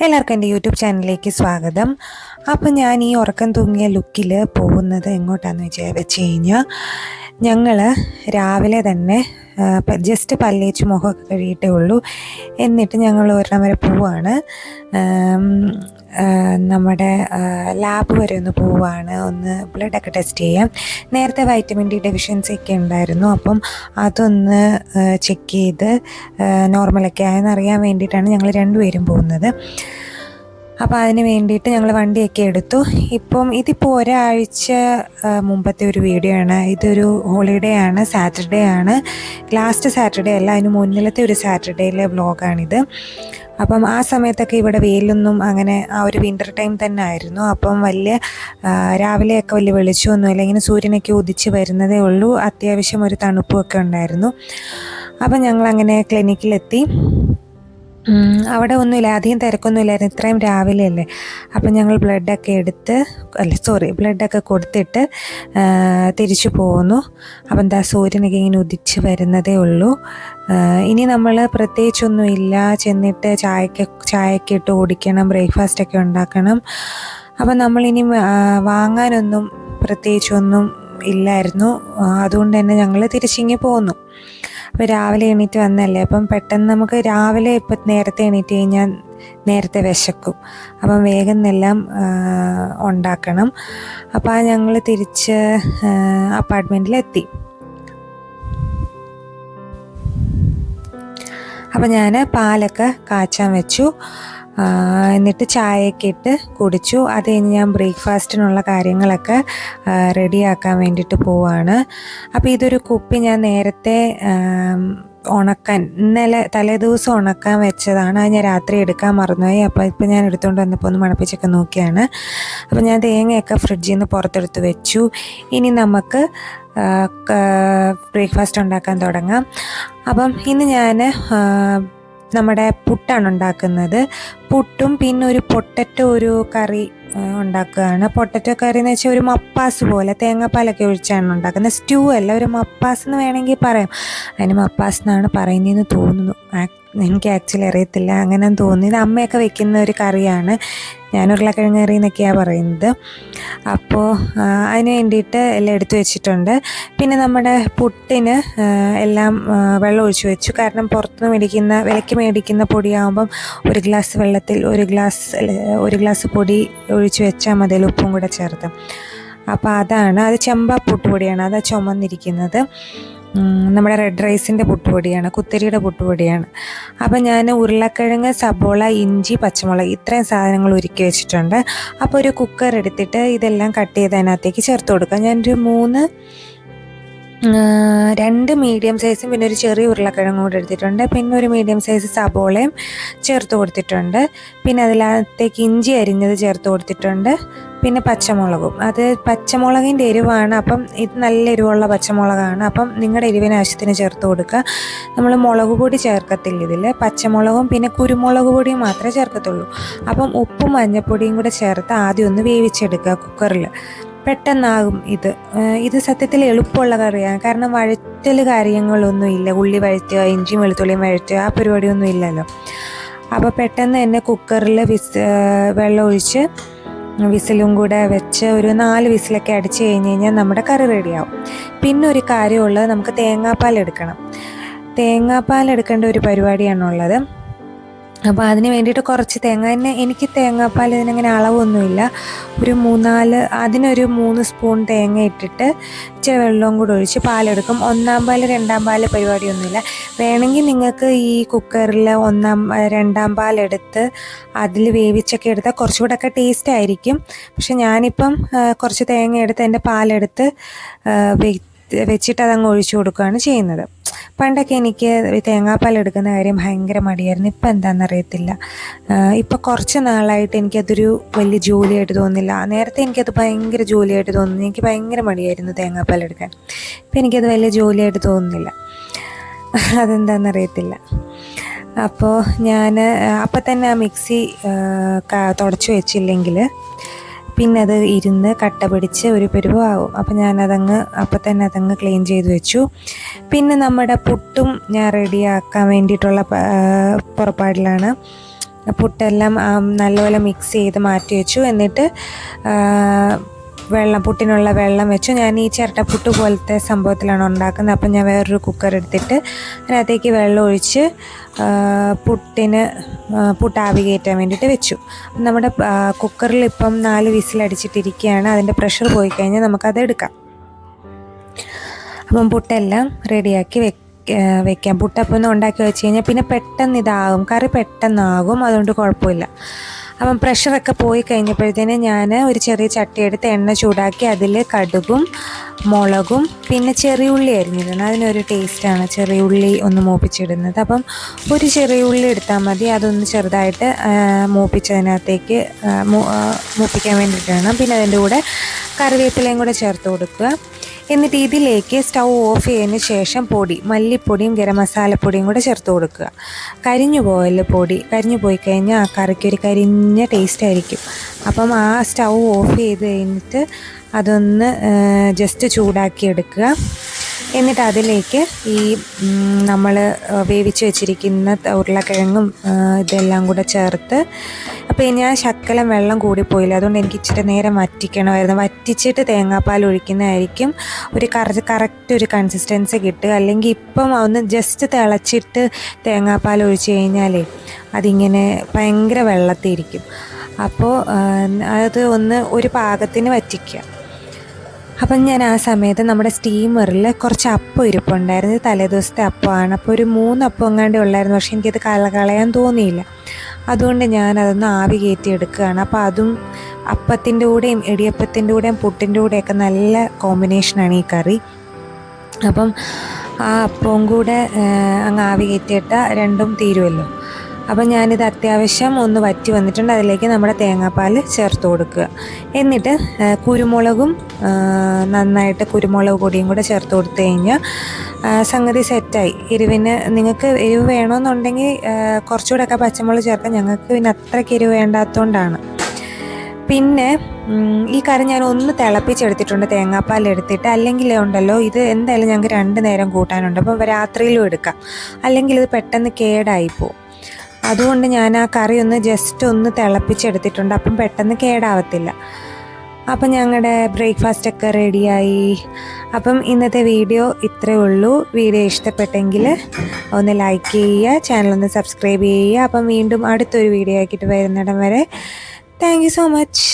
എല്ലാവർക്കും എന്റെ യൂട്യൂബ് ചാനലിലേക്ക് സ്വാഗതം. അപ്പോൾ ഞാൻ ഈ ഉറക്കം തൂങ്ങിയ ലുക്കിൽ പോകുന്നത് എങ്ങോട്ടാണെന്ന് വെച്ച് കഴിഞ്ഞാൽ ഞങ്ങൾ രാവിലെ തന്നെ ജസ്റ്റ് പല്ലേച്ച് മുഖമൊക്കെ കഴിയിട്ടേ ഉള്ളൂ. എന്നിട്ട് ഞങ്ങൾ ഒരെണ്ണം വരെ പോവാണ്. നമ്മുടെ ലാബ് വരെ ഒന്ന് പോവാണ്. ഒന്ന് ബ്ലഡൊക്കെ ടെസ്റ്റ് ചെയ്യാം. നേരത്തെ വൈറ്റമിൻ ഡി ഡെഫിഷ്യൻസി ഒക്കെ ഉണ്ടായിരുന്നു. അപ്പം അതൊന്ന് ചെക്ക് ചെയ്ത് നോർമലൊക്കെ ആയെന്ന് അറിയാൻ വേണ്ടിയിട്ടാണ് ഞങ്ങൾ രണ്ടുപേരും പോകുന്നത്. അപ്പോൾ അതിന് വേണ്ടിയിട്ട് ഞങ്ങൾ വണ്ടിയൊക്കെ എടുത്തു. ഇപ്പം ഇതിപ്പോൾ ഒരാഴ്ച മുമ്പത്തെ ഒരു വീഡിയോ ആണ്. ഇതൊരു ഹോളിഡേ ആണ് സാറ്റർഡേ ആണ്. ലാസ്റ്റ് സാറ്റർഡേ അല്ല അതിന് മുന്നിലത്തെ ഒരു സാറ്റർഡേയിലെ വ്ലോഗാണിത് അപ്പം ആ സമയത്തൊക്കെ ഇവിടെ വെയിലൊന്നും അങ്ങനെ ആ ഒരു വിന്റർ ടൈം തന്നെ ആയിരുന്നു. അപ്പം വലിയ രാവിലെയൊക്കെ വലിയ വെളിച്ചമൊന്നുമില്ല. ഇങ്ങനെ സൂര്യനൊക്കെ ഉദിച്ച് വരുന്നതേ ഉള്ളൂ. അത്യാവശ്യം ഒരു തണുപ്പുമൊക്കെ ഉണ്ടായിരുന്നു. അപ്പം ഞങ്ങളങ്ങനെ ക്ലിനിക്കിലെത്തി ഉം, അവിടെ ഒന്നുമില്ല. അധികം തിരക്കൊന്നുമില്ലായിരുന്നു ഇത്രയും രാവിലെ അല്ലേ? അപ്പം ഞങ്ങൾ ബ്ലഡൊക്കെ എടുത്ത് അല്ല സോറി ബ്ലഡൊക്കെ കൊടുത്തിട്ട് തിരിച്ചു പോകുന്നു അപ്പം എന്താ സൂര്യനൊക്കെ ഇങ്ങനെ ഉദിച്ച് വരുന്നതേ ഉള്ളൂ. ഇനി നമ്മൾ പ്രത്യേകിച്ചൊന്നുമില്ല ചെന്നിട്ട് ചായക്ക് ചായക്ക് ഇട്ട് കുടിക്കണം ബ്രേക്ക്ഫാസ്റ്റൊക്കെ ഉണ്ടാക്കണം. അപ്പം നമ്മളിനി വാങ്ങാനൊന്നും പ്രത്യേകിച്ചൊന്നും ഇല്ലായിരുന്നു. അതുകൊണ്ട് തന്നെ ഞങ്ങൾ തിരിച്ചിങ്ങി പോന്നു. അപ്പോൾ രാവിലെ എണീറ്റ് വന്നല്ലേ. അപ്പം പെട്ടെന്ന് നമുക്ക് രാവിലെ ഇപ്പം നേരത്തെ എണീറ്റ് കഴിഞ്ഞാൽ നേരത്തെ വിശക്കും. അപ്പം വേഗം എല്ലാം ഉണ്ടാക്കണം. അപ്പോൾ ഞങ്ങൾ തിരിച്ച് അപ്പാർട്ട്മെന്റിലെത്തി അപ്പം ഞാൻ പാലൊക്കെ കാച്ചാൻ വെച്ചു. എന്നിട്ട് ചായയൊക്കെ ഇട്ട് കുടിച്ചു. അത് കഴിഞ്ഞ് ഞാൻ ബ്രേക്ക്ഫാസ്റ്റിനുള്ള കാര്യങ്ങളൊക്കെ റെഡിയാക്കാൻ വേണ്ടിയിട്ട് പോവാണ്. അപ്പോൾ ഇതൊരു കുപ്പി ഞാൻ നേരത്തെ ഉണക്കാൻ ഇന്നലെ തലേദിവസം ഉണക്കാൻ വെച്ചതാണ്. അത് ഞാൻ രാത്രി എടുക്കാൻ മറന്നുപോയി. അപ്പോൾ ഇപ്പോൾ ഞാൻ എടുത്തുകൊണ്ട് വന്നപ്പോൾ ഒന്ന് മണപ്പിച്ചൊക്കെ നോക്കിയാണ്. അപ്പോൾ ഞാൻ തേങ്ങയൊക്കെ ഫ്രിഡ്ജിൽ നിന്ന് പുറത്തെടുത്ത് വെച്ചു. ഇനി നമുക്ക് ബ്രേക്ക്ഫാസ്റ്റ് ഉണ്ടാക്കാൻ തുടങ്ങാം. അപ്പം ഇന്ന് ഞാൻ നമ്മുടെ പുട്ടാണ് ഉണ്ടാക്കുന്നത്. പുട്ടും പിന്നെ ഒരു പൊട്ടറ്റോ ഒരു കറി ഉണ്ടാക്കുകയാണ്. പൊട്ടറ്റോ കറി എന്ന് വെച്ചാൽ ഒരു മപ്പാസ് പോലെ തേങ്ങാപ്പാലൊക്കെ ഒഴിച്ചാണ് ഉണ്ടാക്കുന്നത്. സ്റ്റൂ അല്ല ഒരു മപ്പാസ് എന്ന് വേണമെങ്കിൽ പറയാം. അതിന് മപ്പാസ് എന്നാണ് പറയുന്നതെന്ന് തോന്നുന്നു. എനിക്ക് ആക്ച്വലി അറിയത്തില്ല. അങ്ങനെ തോന്നി അമ്മയൊക്കെ വെക്കുന്ന ഒരു കറിയാണ്. ഞാൻ ഉരുളക്കിഴങ്ങ് കറി എന്നൊക്കെയാണ് പറയുന്നത് അപ്പോൾ അതിന് വേണ്ടിയിട്ട് എല്ലാം എടുത്തു വെച്ചിട്ടുണ്ട്. പിന്നെ നമ്മുടെ പുട്ടിന് എല്ലാം വെള്ളം ഒഴിച്ചു വെച്ചു. കാരണം പുറത്തുനിന്ന് മേടിക്കുന്ന വിലയ്ക്ക് മേടിക്കുന്ന പൊടിയാകുമ്പം ഒരു ഗ്ലാസ് വെള്ളത്തിൽ ഒരു ഗ്ലാസ് ഒരു ഗ്ലാസ് പൊടി ഒഴിച്ചു വെച്ചാൽ മതി ഉപ്പും കൂടെ ചേർത്ത്. അപ്പോൾ അതാണ്. അത് ചെമ്പ പുട്ടുപൊടിയാണ് അത് ചുമന്നിരിക്കുന്നത്. നമ്മുടെ റെഡ് റൈസിന്റെ പൊട്ടുപൊടിയാണ് കുത്തരിയുടെ പൊട്ടുപൊടിയാണ്. അപ്പം ഞാൻ ഉരുളക്കിഴങ്ങ് സബോള ഇഞ്ചി പച്ചമുളക് ഇത്രയും സാധനങ്ങൾ ഒരുക്കി വെച്ചിട്ടുണ്ട്. അപ്പോൾ ഒരു കുക്കർ എടുത്തിട്ട് ഇതെല്ലാം കട്ട് ചെയ്ത് അതിനകത്തേക്ക് ചേർത്ത് കൊടുക്കാം. ഞാനൊരു മൂന്ന് രണ്ട് മീഡിയം സൈസും പിന്നെ ഒരു ചെറിയ ഉരുളക്കിഴങ്ങ് കൂടി എടുത്തിട്ടുണ്ട്. പിന്നെ ഒരു മീഡിയം സൈസ് സബോളയും ചേർത്ത് കൊടുത്തിട്ടുണ്ട്. പിന്നെ അതിനകത്തേക്ക് ഇഞ്ചി അരിഞ്ഞത് ചേർത്ത് കൊടുത്തിട്ടുണ്ട്. പിന്നെ പച്ചമുളകും. അത് പച്ചമുളകിന്റെ എരിവാണ്. അപ്പം ഇത് നല്ല എരിവുള്ള പച്ചമുളകാണ്. അപ്പം നിങ്ങളുടെ എരിവിന് ആവശ്യത്തിന് ചേർത്ത് കൊടുക്കുക നമ്മൾ മുളക് പൊടി ചേർക്കത്തില്ല ഇതിൽ പച്ചമുളകും പിന്നെ കുരുമുളക് പൊടിയും മാത്രമേ ചേർക്കത്തുള്ളൂ. അപ്പം ഉപ്പും മഞ്ഞൾപ്പൊടിയും കൂടെ ചേർത്ത് ആദ്യം ഒന്ന് വേവിച്ചെടുക്കുക കുക്കറിൽ പെട്ടെന്നാകും ഇത്. ഇത് സത്യത്തിൽ എളുപ്പമുള്ള കറിയാണ് കാരണം വഴറ്റൽ കാര്യങ്ങളൊന്നും ഇല്ല. ഉള്ളി വഴറ്റുക ഇഞ്ചിയും വെളുത്തുള്ളിയും വഴറ്റുക ആ പരിപാടിയൊന്നും ഇല്ലല്ലോ. അപ്പോൾ പെട്ടെന്ന് തന്നെ കുക്കറിൽ വിസ് വെള്ളം ഒഴിച്ച് വിസിലും കൂടെ വെച്ച് ഒരു നാല് വിസിലൊക്കെ അടിച്ച് കഴിഞ്ഞ് കഴിഞ്ഞാൽ നമ്മുടെ കറി റെഡിയാവും. പിന്നെ ഒരു കാര്യമുള്ളത് നമുക്ക് തേങ്ങാപ്പാൽ എടുക്കണം. തേങ്ങാപ്പാൽ എടുക്കേണ്ട ഒരു പരിപാടിയാണുള്ളത്. അപ്പോൾ അതിന് വേണ്ടിയിട്ട് കുറച്ച് തേങ്ങ. തന്നെ എനിക്ക് തേങ്ങാപ്പാൽ ഇതിനങ്ങനെ അളവൊന്നുമില്ല. ഒരു മൂന്നാൽ അതിനൊരു മൂന്ന് സ്പൂൺ തേങ്ങ ഇട്ടിട്ട് ഇച്ചിരി വെള്ളവും കൂടെ ഒഴിച്ച് പാലെടുക്കും. ഒന്നാം പാൽ രണ്ടാം പാൽ പരിപാടിയൊന്നുമില്ല. വേണമെങ്കിൽ നിങ്ങൾക്ക് ഈ കുക്കറിൽ ഒന്നാം രണ്ടാം പാലെടുത്ത് അതിൽ വേവിച്ചൊക്കെ എടുത്താൽ കുറച്ചുകൂടെ ഒക്കെ ടേസ്റ്റ് ആയിരിക്കും. പക്ഷെ ഞാനിപ്പം കുറച്ച് തേങ്ങ എടുത്ത് എന്റെ പാലെടുത്ത് വെച്ചിട്ട് അതങ്ങ് ഒഴിച്ചു കൊടുക്കുകയാണ് ചെയ്യുന്നത്. പണ്ടൊക്കെ എനിക്ക് തേങ്ങാപ്പാൽ എടുക്കുന്ന കാര്യം ഭയങ്കര മടിയായിരുന്നു. ഇപ്പം എന്താണെന്ന് അറിയത്തില്ല ഇപ്പം കുറച്ച് നാളായിട്ട് എനിക്കതൊരു വലിയ ജോലിയായിട്ട് തോന്നുന്നില്ല. നേരത്തെ എനിക്കത് ഭയങ്കര ജോലിയായിട്ട് തോന്നുന്നു. എനിക്ക് ഭയങ്കര മടിയായിരുന്നു തേങ്ങാപ്പാൽ എടുക്കാൻ. ഇപ്പം എനിക്കത് വലിയ ജോലിയായിട്ട് തോന്നുന്നില്ല. അതെന്താണെന്ന് അറിയത്തില്ല അപ്പോൾ ഞാൻ അപ്പം തന്നെ ആ മിക്സി തുടച്ചു വെച്ചില്ലെങ്കിൽ പിന്നെ അത് ഇരുന്ന് കട്ട പിടിച്ച് ഒരു പരുവമാകും അപ്പം ഞാനതങ്ങ് അപ്പം തന്നെ അതങ്ങ് ക്ലീൻ ചെയ്ത് വെച്ചു. പിന്നെ നമ്മുടെ പുട്ടും ഞാൻ റെഡിയാക്കാൻ വേണ്ടിയിട്ടുള്ള പുറപ്പാടിലാണ്. പുട്ടെല്ലാം നല്ലപോലെ മിക്സ് ചെയ്ത് മാറ്റി വെച്ചു. എന്നിട്ട് വെള്ളം പുട്ടിനുള്ള വെള്ളം വെച്ചു. ഞാൻ ഈ ചിരട്ടപ്പുട്ട് പോലത്തെ സംഭവത്തിലാണ് ഉണ്ടാക്കുന്നത്. അപ്പം ഞാൻ വേറൊരു കുക്കർ എടുത്തിട്ട് അതിനകത്തേക്ക് വെള്ളം ഒഴിച്ച് പുട്ടിന് പുട്ടാവി കയറ്റാൻ വേണ്ടിയിട്ട് വെച്ചു. നമ്മുടെ കുക്കറിൽ ഇപ്പം നാല് വിസിലടിച്ചിട്ടിരിക്കുകയാണ് അതിന്റെ പ്രഷർ പോയി കഴിഞ്ഞാൽ നമുക്കത് എടുക്കാം. അപ്പം പുട്ടെല്ലാം റെഡിയാക്കി വെ വെക്കാം. പുട്ടപ്പം ഉണ്ടാക്കി വെച്ച് കഴിഞ്ഞാൽ പിന്നെ പെട്ടെന്ന് ഇതാകും. കറി പെട്ടെന്നാകും. അതുകൊണ്ട് കുഴപ്പമില്ല. അപ്പം പ്രഷറൊക്കെ പോയി കഴിഞ്ഞപ്പോഴത്തേന് ഞാൻ ഒരു ചെറിയ ചട്ടി എടുത്ത് എണ്ണ ചൂടാക്കി അതിൽ കടുകും മുളകും പിന്നെ ചെറിയ ഉള്ളി അരിഞ്ഞിടണം അതിനൊരു ടേസ്റ്റാണ് ചെറിയ ഉള്ളി ഒന്ന് മൂപ്പിച്ചിടുന്നത്. അപ്പം ഒരു ചെറിയ ഉള്ളി എടുത്താൽ മതി. അതൊന്ന് ചെറുതായിട്ട് മൂപ്പിച്ചതിനകത്തേക്ക് മൂപ്പിക്കാൻ വേണ്ടിയിട്ടാണ്. പിന്നെ അതിന്റെ കൂടെ കറിവേപ്പിലയും കൂടെ ചേർത്ത് കൊടുക്കുക. എന്നിട്ട് ഇതിലേക്ക് സ്റ്റൗ ഓഫ് ചെയ്തതിന് ശേഷം പൊടി മല്ലിപ്പൊടിയും ഗരം മസാലപ്പൊടിയും കൂടെ ചേർത്ത് കൊടുക്കുക. കരിഞ്ഞു പോയല്ലോ പൊടി കരിഞ്ഞു പോയി കഴിഞ്ഞാൽ ആ കറിക്ക് ഒരു കരിഞ്ഞ ടേസ്റ്റ് ആയിരിക്കും. അപ്പം ആ സ്റ്റൗ ഓഫ് ചെയ്ത് കഴിഞ്ഞിട്ട് അതൊന്ന് ജസ്റ്റ് ചൂടാക്കി എടുക്കുക. എന്നിട്ട് അതിലേക്ക് ഈ നമ്മൾ വേവിച്ച് വെച്ചിരിക്കുന്ന ഉരുളക്കിഴങ്ങും ഇതെല്ലാം കൂടെ ചേർത്ത് അപ്പോൾ ഞാൻ ശക്കലം വെള്ളം കൂടിപ്പോയില്ല അതുകൊണ്ട് എനിക്ക് ഇച്ചിരി നേരം വറ്റിക്കണമായിരുന്നു. വറ്റിച്ചിട്ട് തേങ്ങാപ്പാൽ ഒഴിക്കുന്നതായിരിക്കും ഒരു കറ കറക്റ്റ് ഒരു കൺസിസ്റ്റൻസി കിട്ടുക. അല്ലെങ്കിൽ ഇപ്പം ഒന്ന് ജസ്റ്റ് തിളച്ചിട്ട് തേങ്ങാപ്പാൽ ഒഴിച്ച് കഴിഞ്ഞാലേ അതിങ്ങനെ ഭയങ്കര വെള്ളത്തിരിക്കും. അപ്പോൾ അത് ഒന്ന് ഒരു പാകത്തിന് വറ്റിക്കുക. അപ്പം ഞാൻ ആ സമയത്ത് നമ്മുടെ സ്റ്റീമറിൽ കുറച്ച് അപ്പം ഇരിപ്പുണ്ടായിരുന്നു. തലേദിവസത്തെ അപ്പമാണ്. അപ്പോൾ ഒരു മൂന്ന് അപ്പം എങ്ങാണ്ടേ ഉള്ളായിരുന്നു. പക്ഷേ എനിക്കത് കല കളയാൻ തോന്നിയില്ല. അതുകൊണ്ട് ഞാൻ അതൊന്ന് ആവി കയറ്റി എടുക്കുകയാണ്. അപ്പോൾ അതും അപ്പത്തിന്റെ കൂടെയും ഇടിയപ്പത്തിന്റെ കൂടെയും പുട്ടിന്റെ കൂടെയൊക്കെ നല്ല കോമ്പിനേഷനാണ് ഈ കറി. അപ്പം ആ അപ്പവും കൂടെ അങ്ങ് ആവി കയറ്റിയിട്ടാൽ രണ്ടും തീരുമല്ലോ അപ്പം ഞാനിത് അത്യാവശ്യം ഒന്ന് വറ്റി വന്നിട്ടുണ്ട്. അതിലേക്ക് നമ്മുടെ തേങ്ങാപ്പാൽ ചേർത്ത് കൊടുക്കുക. എന്നിട്ട് കുരുമുളകും നന്നായിട്ട് കുരുമുളക് പൊടിയും കൂടെ ചേർത്ത് കൊടുത്തു കഴിഞ്ഞാൽ സംഗതി സെറ്റായി. എരിവിന് നിങ്ങൾക്ക് എരിവ് വേണമെന്നുണ്ടെങ്കിൽ കുറച്ചുകൂടെ കുറച്ചുകൂടെയൊക്കെ പച്ചമുളക് ചേർക്കാം. ഞങ്ങൾക്ക് പിന്നെ അത്രയ്ക്ക് എരിവ് വേണ്ടാത്തതുകൊണ്ടാണ് പിന്നെ ഈ കറി ഞാൻ ഒന്ന് തിളപ്പിച്ചെടുത്തിട്ടുണ്ട്. തേങ്ങാപ്പാൽ എടുത്തിട്ട് അല്ലെങ്കിൽ ഉണ്ടല്ലോ ഇത് എന്തായാലും ഞങ്ങൾക്ക് രണ്ട് നേരം കൂട്ടാനുണ്ട്. അപ്പോൾ രാത്രിയിലും എടുക്കാം. അല്ലെങ്കിൽ ഇത് പെട്ടെന്ന് കേടായിപ്പോവും അതുകൊണ്ട് ഞാൻ ആ കറി ഒന്ന് ജസ്റ്റ് ഒന്ന് തിളപ്പിച്ചെടുത്തിട്ടുണ്ട്. അപ്പം പെട്ടെന്ന് കേടാവത്തില്ല. അപ്പം ഞങ്ങളുടെ ബ്രേക്ക്ഫാസ്റ്റ് ഒക്കെ റെഡിയായി അപ്പം ഇന്നത്തെ വീഡിയോ ഇത്രയേ ഉള്ളൂ. വീഡിയോ ഇഷ്ടപ്പെട്ടെങ്കിൽ ഒന്ന് ലൈക്ക് ചെയ്യുക ചാനൽ ഒന്ന് സബ്സ്ക്രൈബ് ചെയ്യുക. അപ്പം വീണ്ടും അടുത്തൊരു വീഡിയോ ആക്കിയിട്ട് വരുന്നിടം വരെ. Thank so much